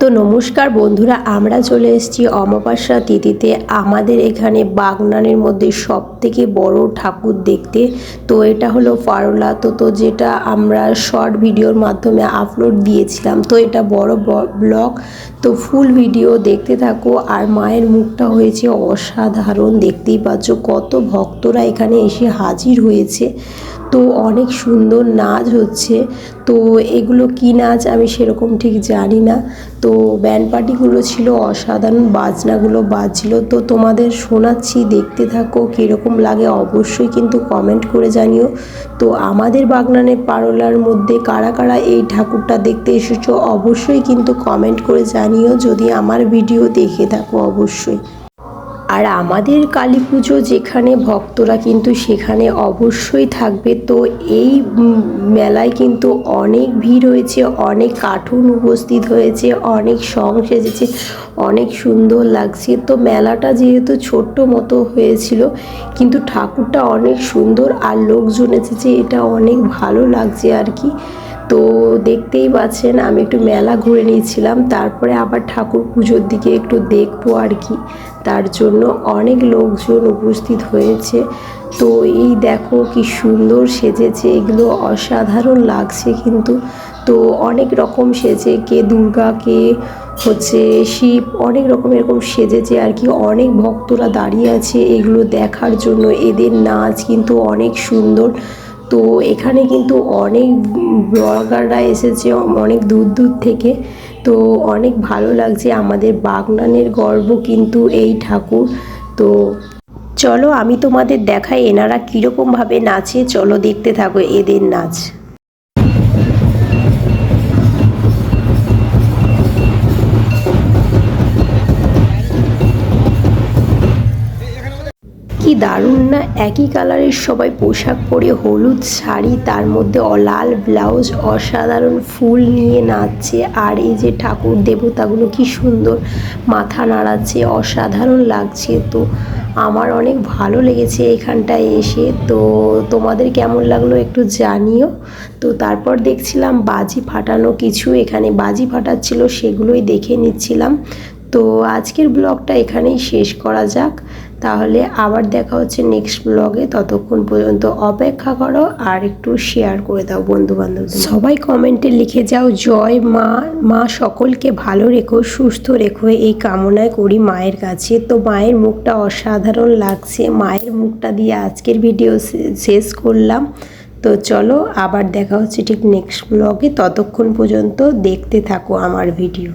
তো নমস্কার বন্ধুরা, আমরা চলে এসেছি অমাবস্যা তিথিতে। আমাদের এখানে বাগনানের মধ্যে সব থেকে বড় ঠাকুর দেখতে। তো এটা হলো ফারোলা। তো তো যেটা আমরা শর্ট ভিডিওর মাধ্যমে আপলোড দিয়েছিলাম। তো এটা বড় ব্লগ তো ফুল ভিডিও দেখতে থাকো। আর মায়ের মুখটা হয়েছে অসাধারণ। দেখতেই পাচ্ছ কত ভক্তরা এখানে এসে হাজির হয়েছে। তো অনেক সুন্দর নাচ হচ্ছে। তো এগুলো কি নাচ আমি সেরকম ঠিক জানি না। তো ব্যান্ড পার্টিগুলো ছিল, অসাধারণ বাজনাগুলো বাজছিল। তো তোমাদের শোনাচ্ছি, দেখতে থাকো, কীরকম লাগে অবশ্যই কিন্তু কমেন্ট করে জানিও। তো আমাদের বাগনানের পারলার মধ্যে কারা কারা এই ঠাকুরটা দেখতে এসেছ, অবশ্যই কিন্তু কমেন্ট করে জানিও। যদি আমার ভিডিও দেখে থাকো, অবশ্যই। আর আমাদের কালী পুজো যেখানে ভক্তরা কিন্তু সেখানে অবশ্যই থাকবে। তো এই মেলায় কিন্তু অনেক ভিড় হয়েছে, অনেক কার্টুন উপস্থিত হয়েছে, অনেক সং সেজেছে, অনেক সুন্দর লাগছে। তো মেলাটা যেহেতু ছোট্ট মতো হয়েছিল, কিন্তু ঠাকুরটা অনেক সুন্দর আর লোকজন এসেছে, এটা অনেক ভালো লাগছে আর কি। তো দেখতেই পাচ্ছেন, আমি একটু মেলা ঘুরে নিয়েছিলাম। তারপরে আবার ঠাকুর পুজোর দিকে একটু দেখব আর কি। তার জন্য অনেক লোকজন উপস্থিত হয়েছে। তো এই দেখো কি সুন্দর সেজেছে, এগুলো অসাধারণ লাগছে কিন্তু। তো অনেক রকম সেজে কে দুর্গা, কে হচ্ছে শিব, অনেক রকম এরকম সেজেছে আর কি। অনেক ভক্তরা দাঁড়িয়ে আছে এগুলো দেখার জন্য। এদের নাচ কিন্তু অনেক সুন্দর। তো এখানে কিন্তু অনেক ব্লগাররা এসেছে, অনেক দূর দূর থেকে। তো অনেক ভালো লাগছে আমাদের বাগনানের গর্ব কিন্তু এই ঠাকুর। তো চলো আমি তোমাদের দেখাই এনারা কীরকমভাবে নাচে, চলো দেখতে থাকো এদের নাচ। কি দারুণ না? একই কালারের সবাই পোশাক পরে হলুদ শাড়ি, তার মধ্যে লাল ব্লাউজ অসাধারণ ফুল নিয়ে নাচছে। আর এই যে ঠাকুর দেবতাগুলো কি সুন্দর মাথা নাড়াচ্ছে, অসাধারণ লাগছে। তো আমার অনেক ভালো লেগেছে এখানটায় এসে। তো তোমাদের কেমন লাগল একটু জানিও। তো তারপর দেখছিলাম বাজি ফাটানো কিছু, এখানে বাজি ফাটাচ্ছিল, সেগুলোই দেখে নিচ্ছিলাম। তো আজকের ব্লগটা এখানেই শেষ করা যাক। তাহলে আবার দেখা হচ্ছে নেক্সট ব্লগে ততক্ষণ পর্যন্ত অপেক্ষা করো আর একটু শেয়ার করে দাও বন্ধু বান্ধব সবাই কমেন্টে লিখে যাও, জয় মা মা সকলকে ভালো রেখো, সুস্থ রেখো, এই কামনায় করি মায়ের কাছে। তো মায়ের মুখটা অসাধারণ লাগছে। মায়ের মুখটা দিয়ে আজকের ভিডিও শেষ করলাম। তো চলো আবার দেখা হচ্ছে ঠিক নেক্সট ব্লগে ততক্ষণ পর্যন্ত দেখতে থাকো আমার ভিডিও